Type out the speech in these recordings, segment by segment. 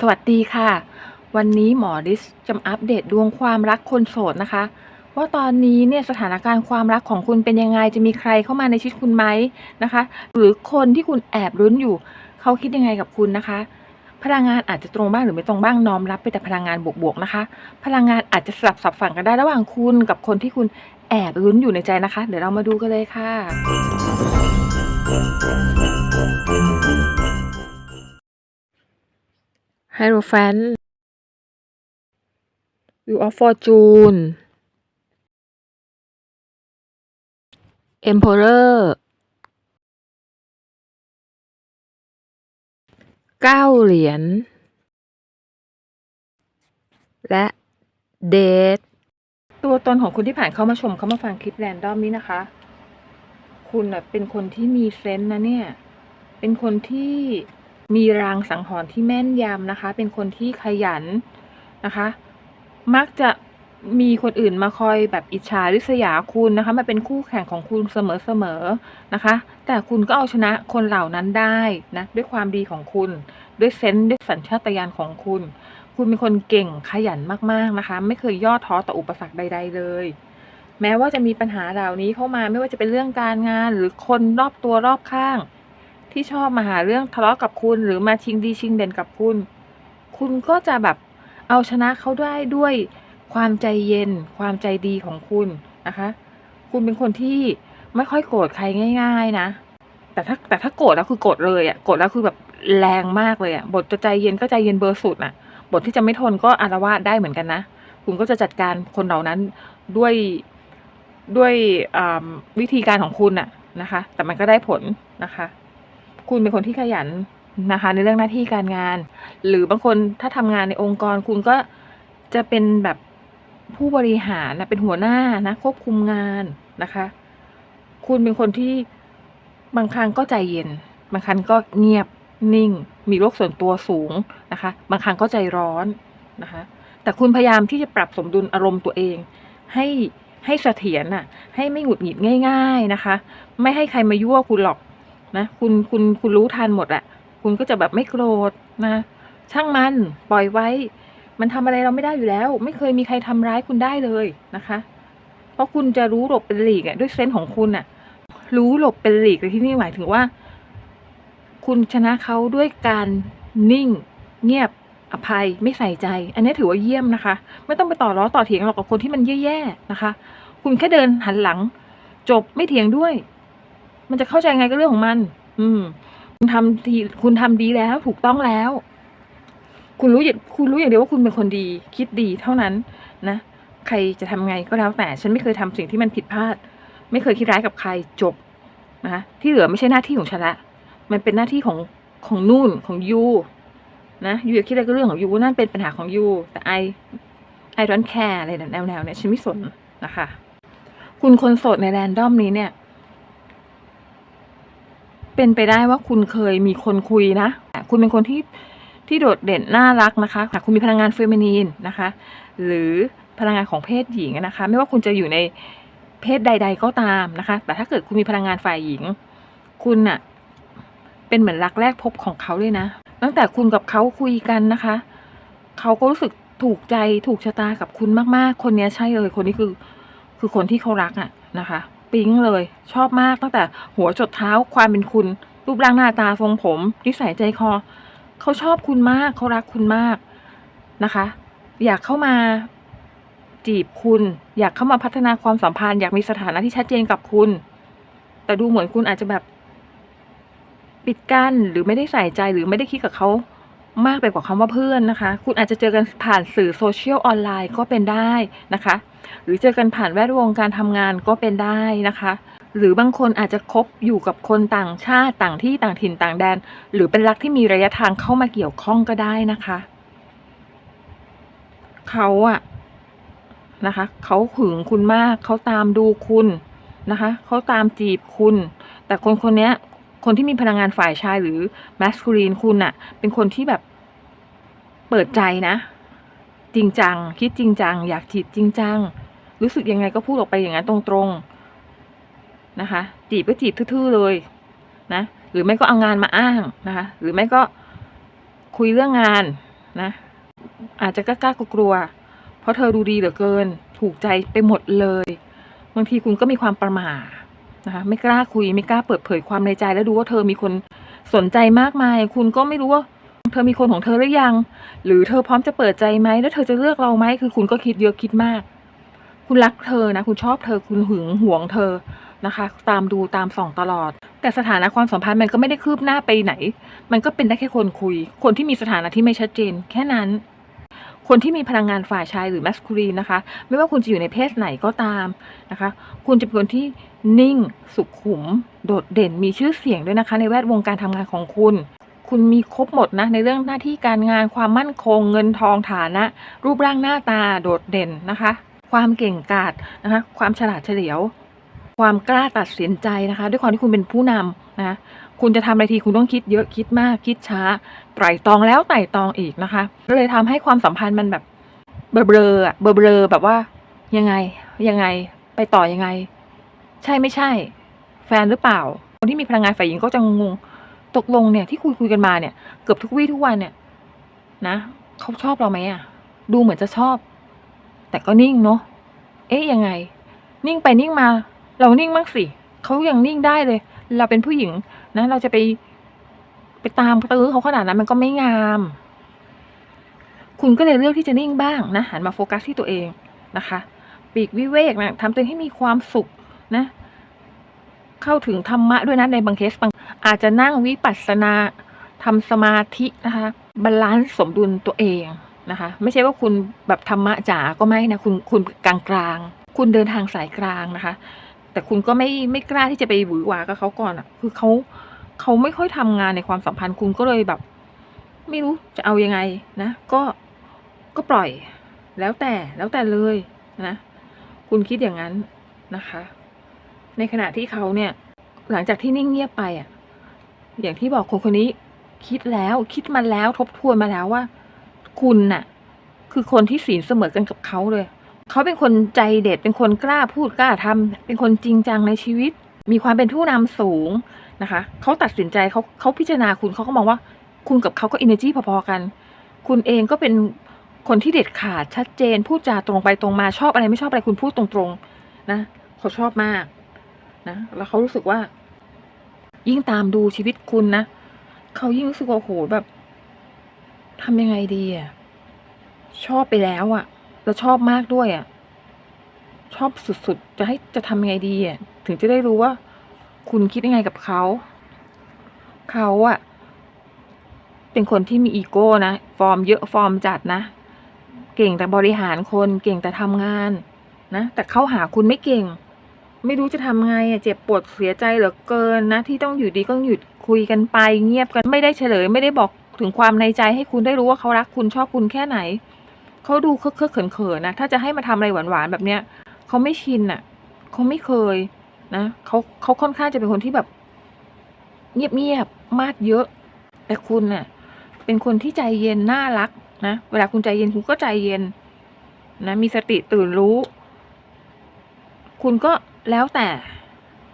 สวัสดีค่ะ วันนี้หมอริสจะอัปเดตดวงความรักคนโสดนะคะ ว่าตอนนี้เนี่ยสถานการณ์ความรักของคุณเป็นยังไงจะมีใครเข้ามาในชีวิตคุณไหมนะคะ หรือคนที่คุณแอบรุ้นอยู่ เขาคิดยังไงกับคุณนะคะ พลังงานอาจจะตรงบ้างหรือไม่ตรงบ้างน้อมรับไปแต่พลังงานบวกๆนะคะ พลังงานอาจจะสลับสับฝั่งกันได้ระหว่างคุณกับคนที่คุณแอบรุ้นอยู่ในใจนะคะ เดี๋ยวเรามาดูกันเลยค่ะ Hierophant Wheel of Fortune Emperor เก้าเหรียญ และเดทตัวตนของคุณที่ผ่านเข้ามาชมเข้ามาฟังคลิปแรนดอมนี้นะคะ คุณเป็นคนที่มีเซนส์นะเนี่ย เป็นคนที่ มีรางสังหรณ์ที่แม่นยำนะคะ เป็นคนที่ขยันนะคะ มักจะมีคนอื่นมาคอยแบบอิจฉาริษยาคุณนะคะมาเป็นคู่แข่งของคุณเสมอๆนะคะ แต่คุณก็เอาชนะคนเหล่านั้นได้นะด้วยความดีของคุณ ด้วยเซนส์ด้วยสัญชาตญาณของคุณ คุณเป็นคนเก่งขยันมากๆนะคะ ไม่เคยย่อท้อต่ออุปสรรคใด ๆ เลย แม้ว่าจะมีปัญหาเหล่านี้เข้ามาไม่ว่าจะเป็นเรื่องการงานหรือคนรอบตัวรอบข้าง ที่ชอบมาหาเรื่องทะเลาะกับคุณ หรือมาชิงดีชิงเด่นกับคุณ คุณก็จะแบบเอาชนะเขาได้ด้วยความใจเย็น ความใจดีของคุณนะคะ คุณเป็นคนที่ไม่ค่อยโกรธใครง่าย ๆนะ แต่ถ้าแต่ถ้าโกรธแล้วคือโกรธเลยอะ่ะโกรธแล้วคือแบบแรงมากเลยอะ่ะบทจะใจเย็นก็ใจเย็นเบอร์สุดอะ บทที่จะไม่ทนก็อารวาสได้เหมือนกันนะคุณก็จะจัดการคนเหล่านั้นด้วยด้วยวิธีการของคุณน่ะนะคะ แต่มันก็ได้ผลนะคะ คุณเป็นคนที่ขยันนะคะ ในเรื่องหน้าที่การงาน หรือบางคนถ้าทำงานในองค์กรคุณก็จะเป็นแบบผู้บริหารนะเป็นหัวหน้านะควบคุมงานนะคะ คุณเป็นคนที่บางครั้งก็ใจเย็น บางครั้งก็เงียบนิ่ง มีโรคส่วนตัวสูงนะคะ บางครั้งก็ใจร้อนนะคะ แต่คุณพยายามที่จะปรับสมดุลอารมณ์ตัวเอง ให้ให้เสถียรน่ะ ให้ไม่หงุดหงิดง่าย ๆนะคะ ไม่ให้ใครมายั่วคุณหรอก นะคุณคุณคุณรู้ทันหมดอะคุณก็จะแบบไม่โกรธนะ ช่างมันปล่อยไว้ มันทำอะไรเราไม่ได้อยู่แล้ว ไม่เคยมีใครทำร้ายคุณได้เลยนะคะ เพราะคุณจะรู้หลบเป็นหลีกอะด้วยเซนส์ของคุณอะรู้หลบเป็นหลีกในที่นี่หมายถึงว่า คุณชนะเขาด้วยการนิ่ง เงียบอภัยไม่ใส่ใจ อันนี้ถือว่าเยี่ยมนะคะ ไม่ต้องไปต่อล้อต่อเถียงหรอกกับคนที่มันแย่ๆนะคะ คุณแค่เดินหันหลัง จบไม่เถียงด้วย มันจะเข้าใจไงก็เรื่องของมัน อืม คุณทำทีคุณทำดีแล้ว ถูกต้องแล้ว คุณรู้อย่างคุณรู้อย่างเดียวว่าคุณเป็นคนดี คิดดีเท่านั้นนะใครจะทำไงก็แล้วแต่ ฉันไม่เคยทำสิ่งที่มันผิดพลาด ไม่เคยคิดร้ายกับใครจบนะที่เหลือไม่ใช่หน้าที่ของฉันละมันเป็นหน้าที่ของของนู่นของยูนะยูอยากคิดอะไรก็เรื่องของยูนั่นเป็นปัญหาของยูแต่ไอไอรอนแคร์อะไรแนวแนวๆเนี่ยฉันไม่สนนะคะ คุณคนโสดในแรนดอมนี้เนี่ย เป็นไปได้ว่าคุณเคยมีคนคุยนะ คุณเป็นคนที่ที่โดดเด่นน่ารักนะคะคุณมีพลังงานเฟมินีนนะคะ หรือพลังงานของเพศหญิงนะคะ ไม่ว่าคุณจะอยู่ในเพศใด ๆ ก็ตามนะคะ แต่ถ้าเกิดคุณมีพลังงานฝ่ายหญิง คุณน่ะเป็นเหมือนรักแรกพบของเขาเลยนะ ตั้งแต่คุณกับเขาคุยกันนะคะ เขาก็รู้สึกถูกใจถูกชะตากับคุณมากๆ คนนี้ใช่เลย คนนี้คือคือคนที่เขารักอะนะคะ ปิ๊งเลย ชอบมากตั้งแต่หัวจดเท้าความเป็นคุณ รูปร่างหน้าตาทรงผมนิสัยใจคอ เขาชอบคุณมากเขารักคุณมากนะคะ อยากเข้ามาจีบคุณ อยากเข้ามาพัฒนาความสัมพันธ์อยากมีสถานะที่ชัดเจนกับคุณ แต่ดูเหมือนคุณอาจจะแบบ ปิดกั้นหรือไม่ได้ใส่ใจหรือไม่ได้คิดกับเขา มากไปกว่าคำว่าเพื่อนนะคะ คุณอาจจะเจอกันผ่านสื่อโซเชียลออนไลน์ก็เป็นได้นะคะ หรือเจอกันผ่านแวดวงการทำงานก็เป็นได้นะคะ หรือบางคนอาจจะคบอยู่กับคนต่างชาติต่างที่ต่างถิ่นต่างแดน หรือเป็นรักที่มีระยะทางเข้ามาเกี่ยวข้องก็ได้นะคะ เขาอะนะคะเขาหึงคุณมากเขาตามดูคุณนะคะเขาตามจีบคุณ แต่คนคนนี้ คนที่มีพลังงานฝ่ายชายหรือ m a s c u l i n e คุณอะเป็นคนที่แบบเปิดใจนะ จริงจัง คิดจริงจัง อยากจีบจริงจัง รู้สึกยังไงก็พูดออกไปอย่างนั้นตรงๆนะคะ จีบก็จีบทื่อๆเลยนะหรือไม่ก็เอางานมาอ้างนะคะหรือไม่ก็คุยเรื่องงานนะอาจจะกล้ากลัว เพราะเธอดูดีเหลือเกิน ถูกใจไปหมดเลย บางทีคุณก็มีความประหม่า นะคะไม่กล้าคุยไม่กล้าเปิดเผยความในใจ แล้วดูว่าเธอมีคนสนใจมากมาย คุณก็ไม่รู้ว่า เธอมีคนของเธอหรือยัง หรือเธอพร้อมจะเปิดใจไหมแล้วเธอจะเลือกเราไหมคือคุณก็คิดเยอะคิดมาก คุณรักเธอนะคุณชอบเธอคุณหึงหวงเธอนะคะ ตามดูตามส่องตลอด แต่สถานะความสัมพันธ์มันก็ไม่ได้คืบหน้าไปไหน มันก็เป็นได้แค่คนคุย คนที่มีสถานะที่ไม่ชัดเจน แค่นั้น คนที่มีพลังงานฝ่ายชายหรือแมสคูลีนนะคะ ไม่ว่าคุณจะอยู่ในเพศไหนก็ตามนะคะ คุณจะเป็นคนที่นิ่งสุขุม โดดเด่นมีชื่อเสียงด้วยนะคะ ในแวดวงการทำงานของคุณ คุณมีครบหมดนะในเรื่องหน้าที่การงานความมั่นคง เงินทองฐานะ รูปร่างหน้าตาโดดเด่นนะคะ ความเก่งกาจนะคะ ความฉลาดเฉลียว ความกล้าตัดสินใจนะคะ ด้วยความที่คุณเป็นผู้นำนะ คุณจะทำอะไรทีคุณต้องคิดเยอะคิดมากคิดช้า ไตร่ตรองแล้วไตร่ตรองอีกนะคะก็เลยทำให้ความสัมพันธ์มันแบบเบลอๆอเบลอแบบว่ายังไงยังไงไปต่อยังไง ใช่ไม่ใช่ แฟนหรือเปล่า คนที่มีพลังงานฝ่ายหญิงก็จะงงตกลงเนี่ยที่คุยคุยกันมาเนี่ยเกือบทุกวี่ทุกวันเนี่ยนะเขาชอบเราไหมอะดูเหมือนจะชอบ แต่ก็นิ่งเนาะเอ๊ะยังไง นิ่งไปนิ่งมา เรานิ่งบ้างสิเขายังนิ่งได้เลย เราเป็นผู้หญิง นะเราจะไปไปตามตื้อเขาขนาดนั้นมันก็ไม่งาม คุณก็เลยเลือกที่จะนิ่งบ้างนะหันมาโฟกัสที่ตัวเองนะคะ ปีกวิเวกนะทำตัวเองให้มีความสุขนะ เข้าถึงธรรมะด้วยนะในบางเคสบางอาจจะนั่งวิปัสสนาทำสมาธินะคะบาลานซ์สมดุลตัวเองนะคะ ไม่ใช่ว่าคุณแบบธรรมะจ๋าก็ไม่นะคุณคุณกลางกลางคุณเดินทางสายกลางนะคะ แต่คุณก็ไม่ไม่กล้าที่จะไปหวือหวากับเขาก่อนอะ คือเขาเขาไม่ค่อยทำงานในความสัมพันธ์คุณก็เลยแบบ ไม่รู้จะเอายังไงนะ ก็ก็ปล่อย แล้วแต่แล้วแต่เลยนะ คุณคิดอย่างนั้นนะคะ ในขณะที่เขาเนี่ย หลังจากที่นิ่งเงียบไปอะ อย่างที่บอกคนคนนี้คิดแล้วคิดมาแล้วทบทวนมาแล้วว่า คุณน่ะ คือคนที่ศีลเสมอกันกับเขาเลย เขาเป็นคนใจเด็ด เป็นคนกล้าพูดกล้าทำเป็นคนจริงจังในชีวิต มีความเป็นผู้นำสูงนะคะ เขาตัดสินใจเขาเขาพิจารณาคุณเขาก็มองว่า คุณกับเขาก็อินเนอร์จีพอๆกัน คุณเองก็เป็นคนที่เด็ดขาดชัดเจน พูดจาตรงไปตรงมาชอบอะไรไม่ชอบอะไรคุณพูดตรงๆนะเขาชอบมากนะแล้วเขารู้สึกว่า ยิ่งตามดูชีวิตคุณนะเขายิ่งรู้สึกว่าโอ้โหแบบทำยังไงดีอะชอบไปแล้วอะ แล้วชอบมากด้วยอะ ชอบสุดๆ จะให้จะทำยังไงดีอะ ถึงจะได้รู้ว่า คุณคิดยังไงกับเขา เขาอะ เป็นคนที่มีอีโก้นะ ฟอร์มเยอะฟอร์มจัดนะ เก่งแต่บริหารคน เก่งแต่ทำงานนะ แต่เขาหาคุณไม่เก่ง ไม่รู้จะทำไงอะ เจ็บปวดเสียใจเหลือเกินนะ ที่ต้องอยู่ดีก็หยุดคุยกันไป เงียบกันไม่ได้เฉลย ไม่ได้บอกถึงความในใจให้คุณได้รู้ว่าเขารักคุณชอบคุณแค่ไหน เขาดูเคอะเขินๆนนะ ถ้าจะให้มาทำอะไรหวานๆแบบเนี้ยเขาไม่ชินอะเขาไม่เคยนะเขาเขาค่อนข้างจะเป็นคนที่แบบ เงียบๆมากเยอะ แต่คุณน่ะ เป็นคนที่ใจเย็นน่ารักนะเวลาคุณใจเย็นคุณก็ใจเย็น นะมีสติตื่นรู้ คุณก็แล้วแต่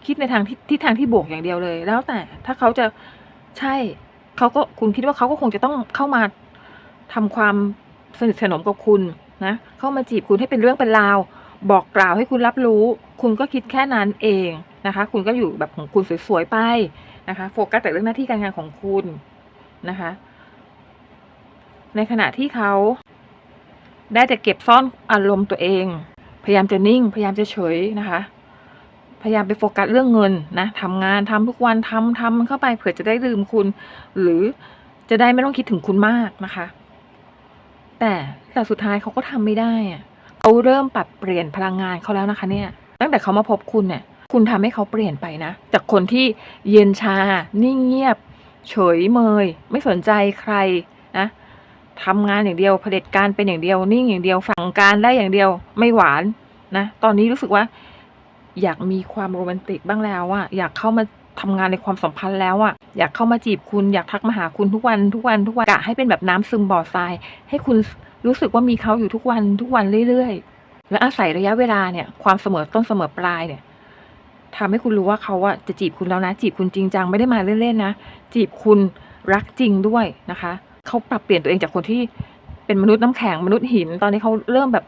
คิดในทางที่ทิศทางที่บวกอย่างเดียวเลย แล้วแต่ถ้าเขาจะใช่เขาก็คุณคิดว่าเขาก็คงจะต้องเข้ามาทำความ สนิทสนมกับคุณนะเข้ามาจีบคุณให้เป็นเรื่องเป็นราว บอกกล่าวให้คุณรับรู้ คุณก็คิดแค่นั้นเองนะคะ คุณก็อยู่แบบของคุณสวยๆไปนะคะ โฟกัสแต่เรื่องหน้าที่การงานของคุณนะคะในขณะที่เขาได้แต่เก็บซ่อนอารมณ์ตัวเอง พยายามจะนิ่ง พยายามจะเฉยนะคะ พยายามไปโฟกัสเรื่องเงินนะทำงานทำทุกวันทำทำเข้าไปเผื่อจะได้ลืมคุณ หรือจะได้ไม่ต้องคิดถึงคุณมากนะคะ แต่แต่สุดท้ายเขาก็ทำไม่ได้อะเขาเริ่มปรับเปลี่ยนพลังงานเขาแล้วนะคะเนี่ย ตั้งแต่เขามาพบคุณเนี่ย คุณทำให้เขาเปลี่ยนไปนะ จากคนที่เย็นชา นิ่งเงียบ เฉยเมย ไม่สนใจใครนะทำงานอย่างเดียวเผด็จการเป็นอย่างเดียว นิ่งอย่างเดียวสั่งการได้อย่างเดียว ไม่หวานนะ ตอนนี้รู้สึกว่า อยากมีความโรแมนติกบ้างแล้วอะอยากเข้ามา ทำงานในความสัมพันธ์แล้วอะอยากเข้ามาจีบคุณอยากทักมาหาคุณทุกวันทุกวันทุกวันกะให้เป็นแบบน้ำซึมบ่อทราย ให้คุณรู้สึกว่ามีเขาอยู่ทุกวันทุกวันเรื่อยๆ และอาศัยระยะเวลาเนี่ย ความเสมอต้นเสมอปลายเนี่ยทำให้คุณรู้ว่าเขาอะจะจีบคุณแล้วนะ จีบคุณจริงจังไม่ได้มาเล่นๆนะจีบคุณรักจริงด้วยนะคะเขาปรับเปลี่ยนตัวเองจากคนที่เป็นมนุษย์น้ำแข็งมนุษย์หิน ตอนนี้เขาเริ่มแบบ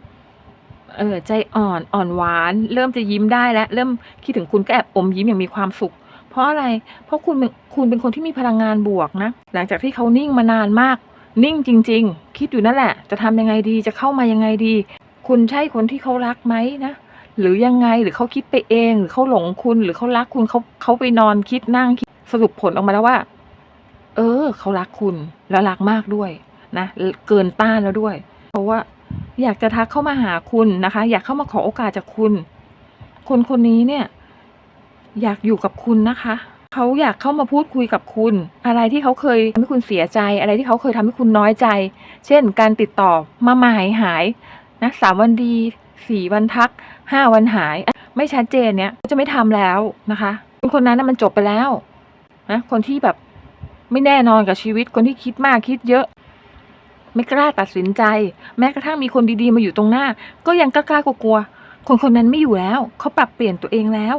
เออใจอ่อนอ่อนหวาน เริ่มจะยิ้มได้แล้ว เริ่มคิดถึงคุณก็แอบอมยิ้มอย่างมีความสุข เพราะอะไร เพราะคุณคุณเป็นคนที่มีพลังงานบวกนะ หลังจากที่เขานิ่งมานานมาก นิ่งจริง ๆ คิดอยู่นั่นแหละ จะทำยังไงดี จะเข้ามายังไงดี คุณใช่คนที่เขารักไหมนะ หรือยังไง หรือเขาคิดไปเอง หรือเขาหลงคุณ หรือเขารักคุณเขาเขาไปนอนคิดนั่งคิด สรุปผลออกมาแล้วว่า เออ เขารักคุณ แล้วรักมากด้วยนะ เกินต้านแล้วด้วย เพราะว่า อยากจะทักเข้ามาหาคุณนะคะ อยากเข้ามาขอโอกาสจากคุณ คนคนนี้เนี่ย อยากอยู่กับคุณนะคะเขาอยากเข้ามาพูดคุยกับคุณ อะไรที่เขาเคยทำให้คุณเสียใจ อะไรที่เขาเคยทำให้คุณน้อยใจ เช่น การติดต่อมามาหายหายนะสามวันดีสี่วันทักห้าวันหาย ไม่ชัดเจนเนี่ยจะไม่ทำแล้วนะคะคนคนนั้นนะมันจบไปแล้วนะคนที่แบบไม่แน่นอนกับชีวิตคนที่คิดมากคิดเยอะ ไม่กล้าตัดสินใจ แม้กระทั่งมีคนดีๆมาอยู่ตรงหน้า ก็ยังกล้ากลัวๆคนคนนั้นไม่อยู่แล้วเขาปรับเปลี่ยนตัวเองแล้ว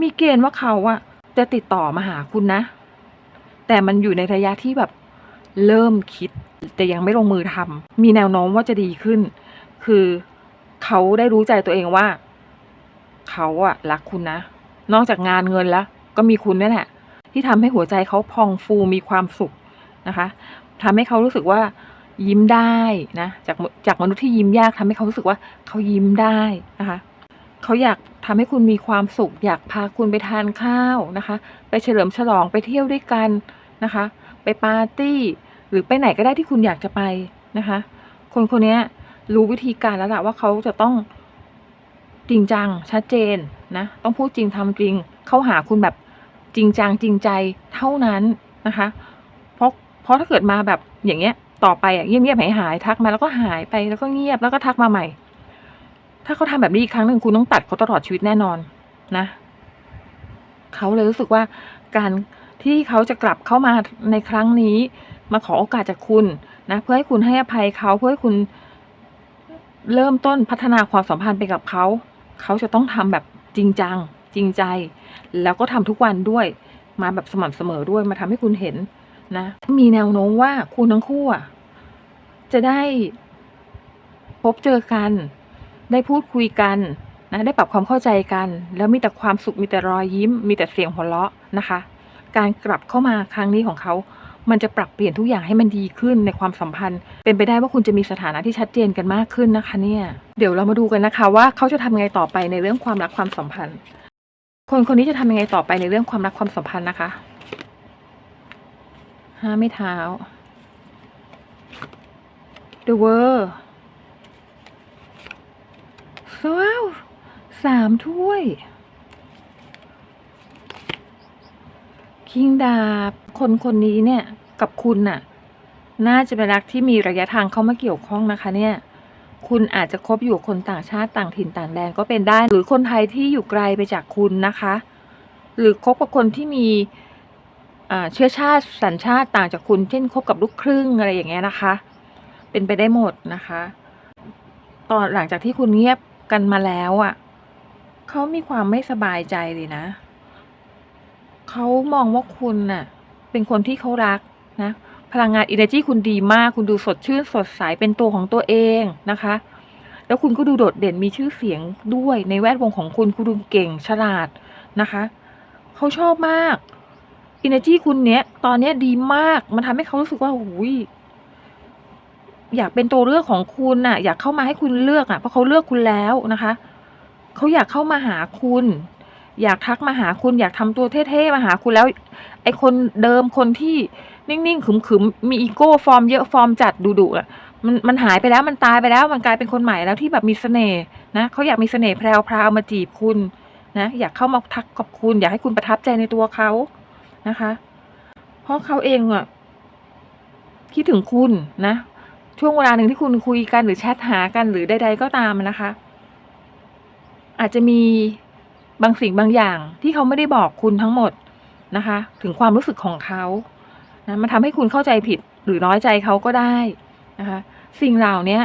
มีเกณฑ์ว่าเขาอะจะติดต่อมาหาคุณนะ แต่มันอยู่ในระยะที่แบบเริ่มคิด แต่ยังไม่ลงมือทำมีแนวโน้มว่าจะดีขึ้น คือเขาได้รู้ใจตัวเองว่า เขาอะรักคุณนะ นอกจากงานเงินแล้ว ก็มีคุณนี่แหละ ที่ทำให้หัวใจเขาพองฟูมีความสุขนะคะทำให้เขารู้สึกว่ายิ้มได้นะ จากจากมนุษย์ที่ยิ้มยากทำให้เขารู้สึกว่าเขายิ้มได้นะคะ เขาอยากทำให้คุณมีความสุข อยากพาคุณไปทานข้าวนะคะ ไปเฉลิมฉลองไปเที่ยวด้วยกันนะคะ ไปปาร์ตี้ หรือไปไหนก็ได้ที่คุณอยากจะไปนะคะ คนคนนี้รู้วิธีการแล้วล่ะว่าเขาจะต้องจริงจังชัดเจนนะต้องพูดจริงทำจริงเข้าหาคุณแบบจริงจังจริงใจเท่านั้นนะคะ เพราะเพราะถ้าเกิดมาแบบอย่างเงี้ยต่อไปอะเงียบเงียบหายหายทักมาแล้วก็หายไปแล้วก็เงียบแล้วก็ทักมาใหม่ ถ้าเขาทำแบบนี้อีกครั้งหนึ่งคุณต้องตัดเขาตลอดชีวิตแน่นอนนะเขาเลยรู้สึกว่าการที่เขาจะกลับเข้ามาในครั้งนี้ มาขอโอกาสจากคุณนะเพื่อให้คุณให้อภัยเขาเพื่อให้คุณเริ่มต้นพัฒนาความสัมพันธ์ไปกับเขา เขาจะต้องทำแบบจริงจัง จริงใจ แล้วก็ทำทุกวันด้วย มาแบบสม่ำเสมอด้วยมาทำให้คุณเห็นนะ มีแนวโน้มว่าคุณทั้งคู่จะได้พบเจอกัน ได้พูดคุยกันนะได้ปรับความเข้าใจกัน แล้วมีแต่ความสุขมีแต่รอยยิ้ม มีแต่เสียงหัวเราะนะคะ การกลับเข้ามาครั้งนี้ของเขามันจะปรับเปลี่ยนทุกอย่างให้มันดีขึ้นในความสัมพันธ์ เป็นไปได้ว่าคุณจะมีสถานะที่ชัดเจนกันมากขึ้นนะคะ เนี่ย เดี๋ยวเรามาดูกันนะคะว่าเขาจะทำยังไงต่อไปในเรื่องความรักความสัมพันธ์ คนคนนี้จะทำยังไงต่อไปในเรื่องความรักความสัมพันธ์นะคะห้าไม่เท้า The World ว้าวสามถ้วย คิงดาบคนคนนี้เนี่ยกับคุณน่ะ น่าจะเป็นรักที่มีระยะทางเข้ามาเกี่ยวข้องนะคะเนี่ย คุณอาจจะคบอยู่คนต่างชาติต่างถิ่นต่างแดนก็เป็นได้ หรือคนไทยที่อยู่ไกลไปจากคุณนะคะ หรือคบกับคนที่มีเชื้อชาติสัญชาติต่างจากคุณ เช่นคบกับลูกครึ่งอะไรอย่างเงี้ยนะคะ เป็นไปได้หมดนะคะ ตอนหลังจากที่คุณเงียบ กันมาแล้วอะ่ะเขามีความไม่สบายใจเลยนะ เขามองว่าคุณน่ะ เป็นคนที่เขารักนะ พลังงานอินเนอร์จีคุณดีมาก คุณดูสดชื่นสดใสเป็นตัวของตัวเองนะคะ แล้วคุณก็ดูโดดเด่นมีชื่อเสียงด้วยในแวดวงของคุณ คุณดูเก่งฉลาดนะคะเขาชอบมากอินเนอร์จีคุณเนี้ย ตอนเนี้ยดีมาก มันทำให้เขารู้สึกว่าโอ้ย อยากเป็นตัวเลือกของคุณน่ะ อยากเข้ามาให้คุณเลือกอะเพราะเขาเลือกคุณแล้วนะคะเขาอยากเข้ามาหาคุณ อยากทักมาหาคุณ อยากทำตัวเท่ๆมาหาคุณแล้ว ไอคนเดิมคนที่นิ่งๆขึมๆมีอีโก้ฟอร์มเยอะฟอร์มจัดดุๆอะมันมันหายไปแล้วมันตายไปแล้วมันกลายเป็นคนใหม่แล้วที่แบบมีเสน่ห์นะเขาอยากมีเสน่ห์แพรวมาจีบคุณนะอยากเข้ามาทักกับคุณ อยากให้คุณประทับใจในตัวเขานะคะ เพราะเขาเองอะคิดถึงคุณนะ ช่วงเวลาหนึ่งที่คุณคุยกันหรือแชทหากันหรือใด ๆ ก็ตามนะคะ อาจจะมีบางสิ่งบางอย่างที่เขาไม่ได้บอกคุณทั้งหมดนะคะ ถึงความรู้สึกของเขานะมันทำให้คุณเข้าใจผิดหรือน้อยใจเขาก็ได้นะคะ สิ่งเหล่านี้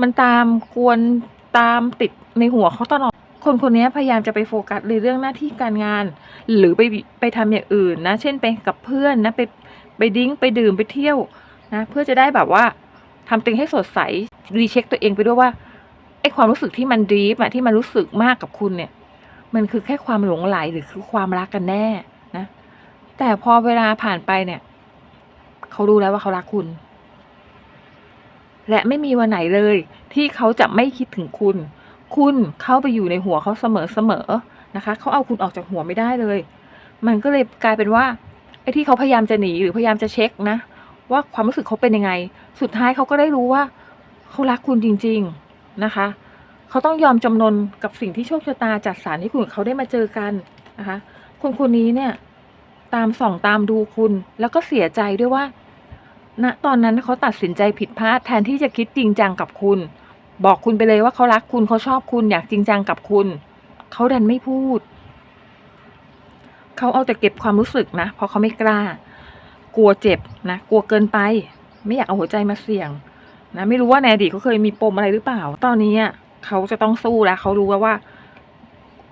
มันตามกวนตามติดในหัวเขาตลอด คนคนนี้พยายามจะไปโฟกัสในเรื่องหน้าที่การงาน หรือไปไปทำอย่างอื่นนะ เช่นไปกับเพื่อนนะไปไปไปดิ้งไปดื่มไปเที่ยวนะ เพื่อจะได้แบบว่า ทำตัวเองให้สดใสรีเช็คตัวเองไปด้วยว่าไอ้ความรู้สึกที่มันดีฟอะที่มันรู้สึกมากกับคุณเนี่ย มันคือแค่ความหลงไหลหรือคือความรักกันแน่นะ แต่พอเวลาผ่านไปเนี่ยเขารู้แล้วว่าเขารักคุณ และไม่มีวันไหนเลย ที่เขาจะไม่คิดถึงคุณ คุณเข้าไปอยู่ในหัวเขาเสมอเสมอนะคะเขาเอาคุณออกจากหัวไม่ได้เลย มันก็เลยกลายเป็นว่าไอ้ที่เขาพยายามจะหนีหรือพยายามจะเช็คนะ ว่าความรู้สึกเขาเป็นยังไง สุดท้ายเขาก็ได้รู้ว่าเขารักคุณจริง ๆนะคะ เขาต้องยอมจำนนกับสิ่งที่โชคชะตาจัดสรรให้คุณกับเขาได้มาเจอกันนะคะคนคนนี้เนี่ยตามส่องตามดูคุณ แล้วก็เสียใจด้วยว่าณตอนนั้นเขาตัดสินใจผิดพลาดแทนที่จะคิดจริงจังกับคุณ บอกคุณไปเลยว่าเขารักคุณเขาชอบคุณอยากจริงจังกับคุณ เขาดันไม่พูด เขาเอาแต่เก็บความรู้สึกนะ เพราะเขาไม่กล้า กลัวเจ็บนะกลัวเกินไป ไม่อยากเอาหัวใจมาเสี่ยงนะไม่รู้ว่าในอดีตเขาเคยมีปมอะไรหรือเปล่า ตอนนี้เขาจะต้องสู้แล้วเขารู้แล้วว่า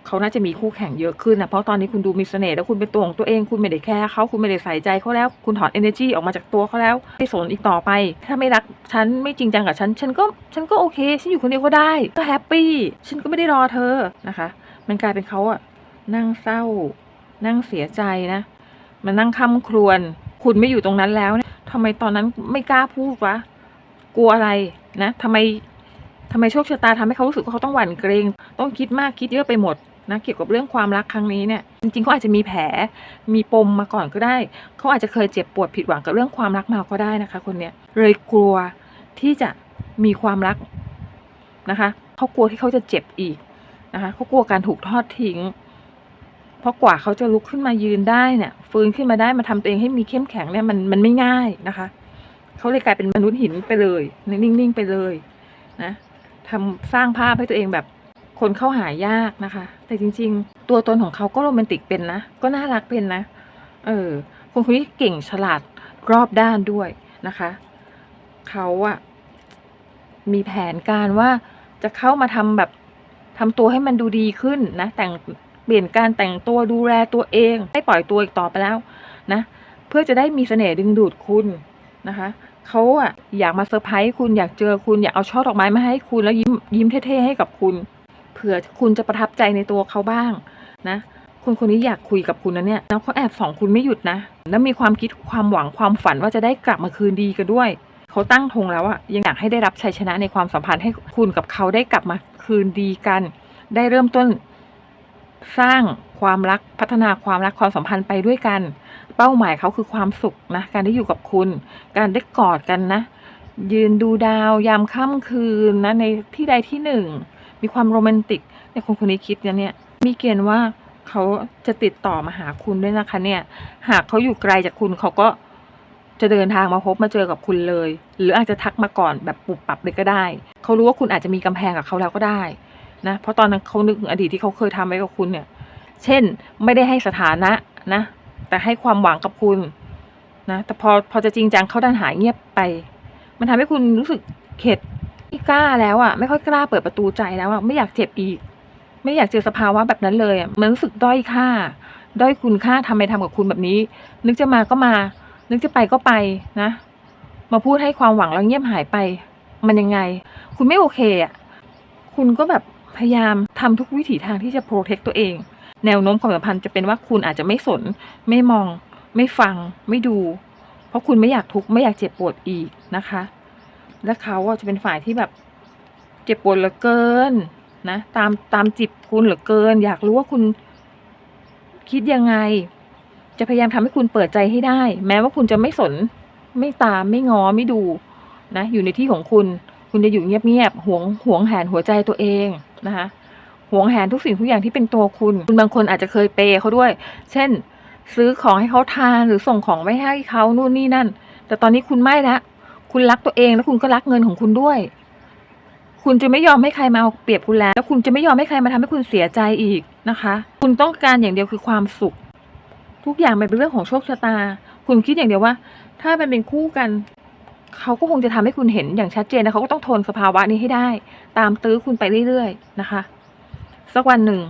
เขาน่าจะมีคู่แข่งเยอะขึ้นนะเพราะตอนนี้คุณดูมีเสน่ห์แล้วคุณเป็นตัวของตัวเองคุณไม่ได้แคร์เขาคุณไม่ได้ใส่ใจเขาแล้ว คุณถอน energy ออกมาจากตัวเขาแล้วไม่สนอีกต่อไป ถ้าไม่รักฉันไม่จริงจังกับฉัน ฉันก็ฉันก็โอเคฉันอยู่คนเดียวก็ได้ ก็แฮปปี้ฉันก็ไม่ได้รอเธอนะคะ มันกลายเป็นเขาอะนั่งเศร้า นั่งเสียใจนะมานั่งคำครวญ คุณไม่อยู่ตรงนั้นแล้วเนี่ยทำไมตอนนั้นไม่กล้าพูดวะกลัวอะไรนะทำไมทำไมโชคชะตาทำให้เขารู้สึกว่าเขาต้องหวั่นเกรง ต้องคิดมากคิดเยอะไปหมดนะเกี่ยวกับเรื่องความรักครั้งนี้เนี่ยจริงๆเขาอาจจะมีแผลมีปมมาก่อนก็ได้ เขาอาจจะเคยเจ็บปวดผิดหวังกับเรื่องความรักมาก็ได้นะคะ คนเนี้ยเลยกลัวที่จะมีความรักนะคะเขากลัวที่เขาจะเจ็บอีกนะคะเขากลัวการถูกทอดทิ้ง เพราะกว่าเขาจะลุกขึ้นมายืนได้เนี่ยฟื้นขึ้นมาได้มาทำตัวเองให้มีเข้มแข็งเนี่ยมันมันไม่ง่ายนะคะเขาเลยกลายเป็นมนุษย์หินไปเลยนิ่งๆไปเลยนะทำสร้างภาพให้ตัวเองแบบคนเข้าหายากนะคะ แต่จริง ๆ ตัวตนของเขาก็โรแมนติกเป็นนะ ก็น่ารักเป็นนะ เออคนคนนี้เก่งฉลาดรอบด้านด้วยนะคะ เขาอะมีแผนการว่าจะเข้ามาทำแบบทำตัวให้มันดูดีขึ้นนะ แต่ง ปลี่ยนการแต่งตัวดูแลตัวเอง ไม่ปล่อยตัวอีกต่อไปแล้วนะ เพื่อจะได้มีเสน่ห์ดึงดูดคุณนะคะเขาอะอยากมาเซอร์ไพรส์คุณอยากเจอคุณอยากเอาช่อดอกไม้มาให้คุณแล้วยิ้มยิ้มเท่ๆให้กับคุณเผื่อคุณจะประทับใจในตัวเขาบ้างนะคนคนนี้อยากคุยกับคุณนะเนี่ยแล้วเขาแอบส่องคุณไม่หยุดนะ แล้วมีความคิดความหวังความฝันว่าจะได้กลับมาคืนดีกันด้วย เขาตั้งธงแล้วอะยังอยากให้ได้รับชัยชนะในความสัมพันธ์ให้คุณกับเขาได้กลับมาคืนดีกัน ได้เริ่มต้น สร้างความรักพัฒนาความรักความสัมพันธ์ไปด้วยกัน เป้าหมายเขาคือความสุขนะการได้อยู่กับคุณ การได้กอดกันนะ ยืนดูดาวยามค่ำคืนนะในที่ใดที่หนึ่ง มีความโรแมนติกในยคนคนนี้คิดนะเนี่ยมีเกณฑ์ว่าเขาจะติดต่อมาหาคุณด้วยนะคะเนี่ย หากเขาอยู่ไกลจากคุณเขาก็จะเดินทางมาพบมาเจอกับคุณเลย หรืออาจจะทักมาก่อนแบบปุบปับเลยก็ได้ เขารู้ว่าคุณอาจจะมีกำแพงกับเขาแล้วก็ได้ นะเพราะตอนนั้นเขานึกถึงอดีตที่เขาเคยทำไว้กับคุณเนี่ย เช่นไม่ได้ให้สถานะนะ แต่ให้ความหวังกับคุณนะแต่พอพอจะจริงจังเขาดันหายเงียบไป มันทำให้คุณรู้สึกเข็ดไม่กล้าแล้วอะ่ะไม่ค่อยกล้าเปิดประตูใจแล้วอะ่ะไม่อยากเจ็บอีก ไม่อยากเจอสภาวะแบบนั้นเลยอะ่ะมันรู้สึกด้อยค่า ด้อยคุณค่าทำไมทำกับคุณแบบนี้ นึกจะมาก็มา นึกจะไปก็ไปนะ มาพูดให้ความหวังแล้วเงียบหายไป มันยังไง คุณไม่โอเคอะ่ะคุณก็แบบ พยายามทำทุกวิถีทางที่จะโปรเทคตัวเอง แนวโน้มความสัมพันธ์จะเป็นว่าคุณอาจจะไม่สน ไม่มอง ไม่ฟัง ไม่ดู เพราะคุณไม่อยากทุกข์ไม่อยากเจ็บปวดอีกนะคะ และเขาจะเป็นฝ่ายที่แบบเจ็บปวดเหลือเกินนะตามตามจิตคุณเหลือเกิน อยากรู้ว่าคุณคิดยังไง จะพยายามทำให้คุณเปิดใจให้ได้ แม้ว่าคุณจะไม่สน ไม่ตามไม่งอไม่ดูนะอยู่ในที่ของคุณ คุณจะอยู่เงียบๆหวงหวงแหนหัวใจตัวเองนะคะหวงแหนทุกสิ่งทุกอย่างที่เป็นตัวคุณ คุณบางคนอาจจะเคยเปย์เขาด้วย เช่น ซื้อของให้เขาทานหรือส่งของไปให้เขานู่นนี่นั่น แต่ตอนนี้คุณไม่ละคุณรักตัวเองแล้วคุณก็รักเงินของคุณด้วย คุณจะไม่ยอมให้ใครมาเอาเปรียบคุณแล้ว แล้วคุณจะไม่ยอมให้ใครมาทำให้คุณเสียใจอีกนะคะ คุณต้องการอย่างเดียวคือความสุข ทุกอย่างมันเป็นเรื่องของโชคชะตา คุณคิดอย่างเดียวว่า ถ้ามันเป็นคู่กัน เขาก็คงจะทำให้คุณเห็นอย่างชัดเจนนะเขาก็ต้องทนสภาวะนี้ให้ได้ ตามตื้อคุณไปเรื่อยๆนะคะ สักวันหนึ่ง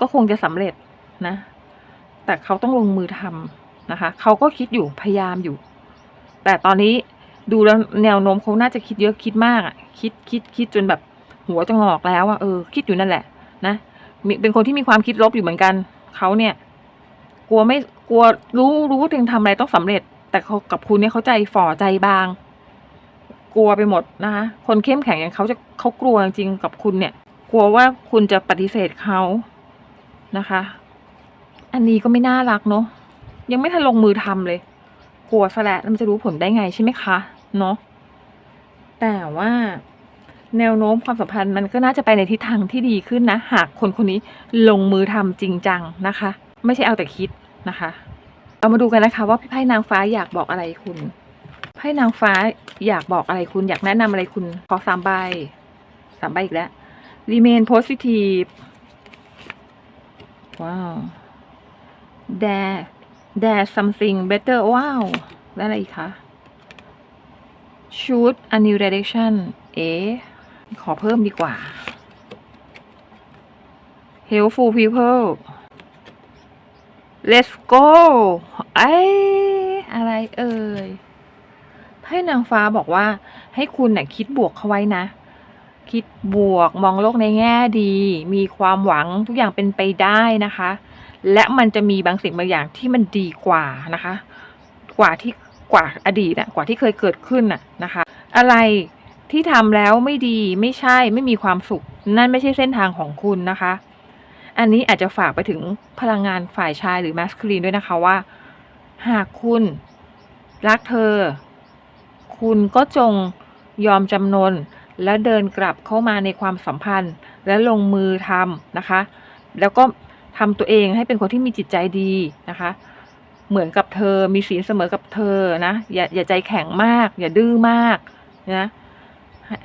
ก็คงจะสำเร็จนะ แต่เขาต้องลงมือทนะคะเขาก็คิดอยู่พยายามอยู่ แต่ตอนนี้ดูแล้วแนวโน้มเขาน่าจะคิดเยอะคิดมากอะ คิดคิดคิดจนแบบหัวจะงอกแล้วอะ่ะเออ คิดอยู่นั่นแหละ นะมีเป็นคนที่มีความคิดลบอยู่เหมือนกันเขาเนี่ย กลัวไม่กลัวรู้รู้ว่าตังทำอะไรต้องสำเร็จ แต่เขากับคุณเนี่ยเขาใจฝ่อใจบาง กลัวไปหมดนะคะคนเข้มแข็งอย่างเขาจะเขากลัวจริงๆกับคุณเนี่ย กลัวว่าคุณจะปฏิเสธเขานะคะ อันนี้ก็ไม่น่ารักเนาะยังไม่ทันลงมือทำเลย กลัวซะแล้วแล้วมันจะรู้ผลได้ไงใช่ไหมคะเนาะแต่ว่าแนวโน้มความสัมพันธ์มันก็น่าจะไปในทิศทางที่ดีขึ้นนะ หากคนคนนี้ลงมือทำจริงจังนะคะ ไม่ใช่เอาแต่คิดนะคะ เรามาดูกันนะคะ ว่าไพ่นางฟ้าอยากบอกอะไรคุณไพ่นางฟ้าอยากบอกอะไรคุณ อยากแนะนำอะไรคุณขอสามใบสามใบอีกแล้ว remain positive ว้าว there there something better ว้าวแล้วอะไรอีกคะ shoot a new direction เอ๊ขอเพิ่มดีกว่า helpful people let's go ไอ้อะไรเอ่ยไพ่นางฟ้าบอกว่า ให้คุณน่ะคิดบวกเขาไว้นะ คิดบวกมองโลกในแง่ดี มีความหวังทุกอย่างเป็นไปได้นะคะ และมันจะมีบางสิ่งบางอย่างที่มันดีกว่านะคะ กว่าที่กว่าอดีตอะกว่าที่เคยเกิดขึ้นอะนะคะ อะไรที่ทำแล้วไม่ดีไม่ใช่ไม่มีความสุข นั่นไม่ใช่เส้นทางของคุณนะคะ อันนี้อาจจะฝากไปถึงพลังงานฝ่ายชายหรือแมสคูลีนด้วยนะคะว่า หากคุณรักเธอ คุณก็จงยอมจำนน และเดินกลับเข้ามาในความสัมพันธ์ และลงมือทำนะคะ แล้วก็ทำตัวเองให้เป็นคนที่มีจิตใจดีนะคะ เหมือนกับเธอมีศีลเสมอกับเธอนะอย่าอย่าใจแข็งมาก อย่าดื้อมากนะ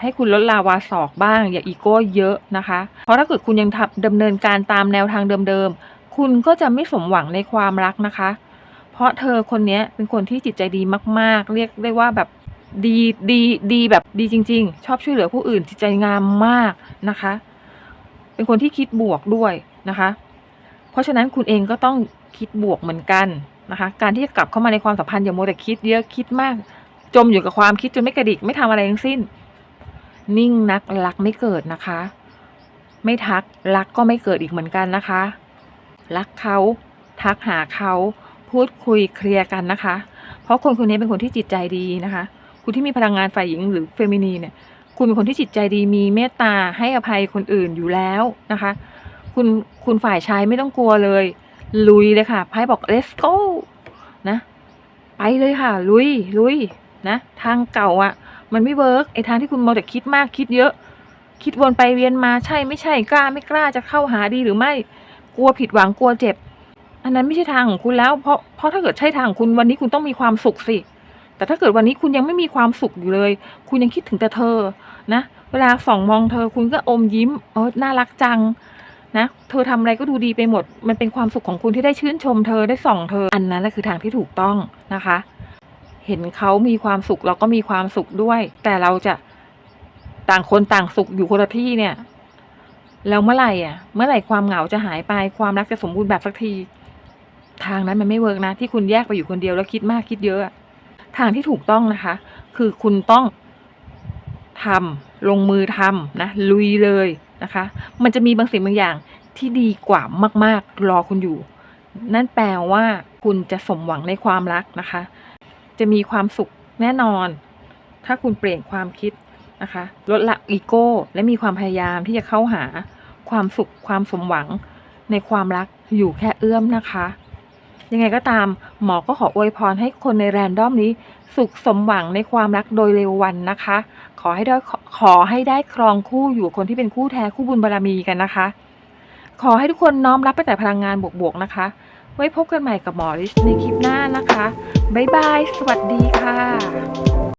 ให้คุณลดลาวาศอกบ้าง อย่าอีโก้เยอะนะคะ เพราะถ้าเกิดคุณยังทำดำเนินการตามแนวทางเดิมๆ คุณก็จะไม่สมหวังในความรักนะคะ เพราะเธอคนนี้เป็นคนที่จิตใจดีมากๆ เรียกได้ว่าแบบดีดีดีแบบดีจริง ๆ ชอบช่วยเหลือผู้อื่นจิตใจงามมากนะคะ เป็นคนที่คิดบวกด้วยนะคะ เพราะฉะนั้นคุณเองก็ต้องคิดบวกเหมือนกันนะคะ การที่จะกลับเข้ามาในความสัมพันธ์อย่าโมแต่คิดเยอะคิดมาก จมอยู่กับความคิดจนไม่กระดิกไม่ทำอะไรทั้งสิ้น นิ่งนักรักไม่เกิดนะคะ ไม่ทักรักก็ไม่เกิดอีกเหมือนกันนะคะ รักเขาทักหาเขาพูดคุยเคลียร์กันนะคะ เพราะคนคนนี้เป็นคนที่จิตใจดีนะคะ คุณที่มีพลังงานฝ่ายหญิงหรือเฟมินีเนี่ย คุณเป็นคนที่จิตใจดีมีเมตตาให้อภัยคนอื่นอยู่แล้วนะคะ คุณคุณฝ่ายชายไม่ต้องกลัวเลย ลุยเลยค่ะไพ่บอก let's go นะ ไปเลยค่ะ ลุยลุยนะ ทางเก่าอะ่ะ มันไม่เวิร์กไอทางที่คุณมัวแต่คิดมากคิดเยอะ คิดวนไปเวียนมาใช่ไม่ใช่กล้าไม่กล้าจะเข้าหาดีหรือไม่กลัวผิดหวังกลัวเจ็บ อันนั้นไม่ใช่ทางของคุณแล้ว เพราะเพราะถ้าเกิดใช่ทางของคุณวันนี้คุณต้องมีความสุขสิ แต่ถ้าเกิดวันนี้คุณยังไม่มีความสุขอยู่เลย คุณยังคิดถึงแต่เธอนะ เวลาส่องมองเธอคุณก็อมยิ้มเออน่ารักจังนะเธอทำอะไรก็ดูดีไปหมด มันเป็นความสุขของคุณที่ได้ชื่นชมเธอได้ส่องเธอ อันนั้นแหละคือทางที่ถูกต้องนะคะ เห็นเขามีความสุขเราก็มีความสุขด้วย แต่เราจะต่างคนต่างสุขอยู่คนละที่เนี่ย แล้วเมื่อไหร่อะ เมื่อไหร่ความเหงาจะหายไปความรักจะสมบูรณ์แบบสักที ทางนั้นมันไม่เวิร์กนะที่คุณแยกไปอยู่คนเดียวแล้วคิดมากคิดเยอะอะทางที่ถูกต้องนะคะ คือคุณต้องทำลงมือทำนะลุยเลยนะคะ มันจะมีบางสิ่งบางอย่างที่ดีกว่ามาก ๆ รอคุณอยู่ นั่นแปลว่าคุณจะสมหวังในความรักนะคะ จะมีความสุขแน่นอน ถ้าคุณเปลี่ยนความคิดนะคะ ลดละอีโก้ และมีความพยายามที่จะเข้าหาความสุขความสมหวังในความรักอยู่แค่เอื้อมนะคะ ยังไงก็ตามหมอก็ขออวยพรให้คนในแรนดอมนี้ สุขสมหวังในความรักโดยเร็ววันนะคะ ขอให้ได้ขอให้ได้ครองคู่อยู่คนที่เป็นคู่แท้คู่บุญบารมีกันนะคะ ขอให้ทุกคนน้อมรับไปแต่พลังงานบวกๆนะคะ ไว้พบกันใหม่กับหมอลิชในคลิปหน้านะคะ บ๊ายบาย สวัสดีค่ะ